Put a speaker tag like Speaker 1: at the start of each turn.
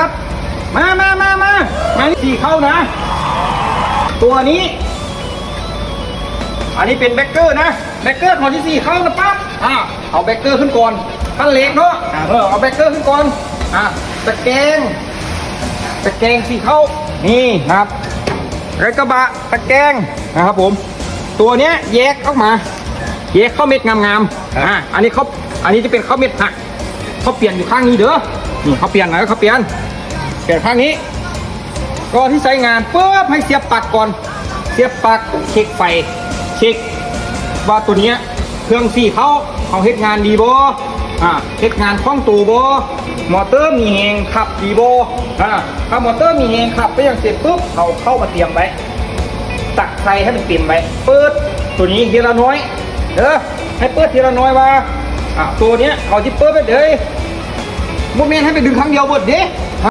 Speaker 1: ครับ มามามามามาสี่เข้านะ ตัวนี้ อันนี้เป็นแบกเกอร์นะ แบกเกอร์ของที่สี่เข้านะปั๊บอ่าเอาแบกเกอร์ขึ้นก่อนขั้นเล็กเนาะอ่าเออเอาแบกเกอร์ขึ้นก่อนอ่าตะแกรงตะแกรงสี่เข้า นี่ครับรถกระบะตะแกรงนะครับผม ตัวเนี้ยแยกออกมา แยกข้าวเม็ดงามๆอ่าอันนี้เขาอันนี้จะเป็นข้าวเม็ดหัก เขาเปลี่ยนอยู่ข้างนี้เด้อนี่เขาเปลี่ยนนะเขาเปลี่ยนเปลี่ยนข้างนี้ก็ที่ใช้งานปุ๊บให้เสียบปลั๊กก่อน เสียบปลั๊กเช็คไฟเช็คว่าตัวเนี้ยเครื่องสี่เขาเขาเฮ็ดงานดีบ่อ่าเฮ็ดงานคล่องตัวบ่มอเตอร์มีแหงขับดีบ่อ่าถ้ามอเตอร์มีแหงขับไปอย่างเสร็จปุ๊บเขาเข้ามาเตรียมไว้ตักใส่ให้มันเต็มไว้เปิดตัวนี้ทีละน้อยเด้อให้เปิดทีละน้อยว่าอ่า ตัวเนี้ยเขาจิปเปิดไปเด้อมุกเมนต์ให้ไปดึงครั้งเดียวหมดเด้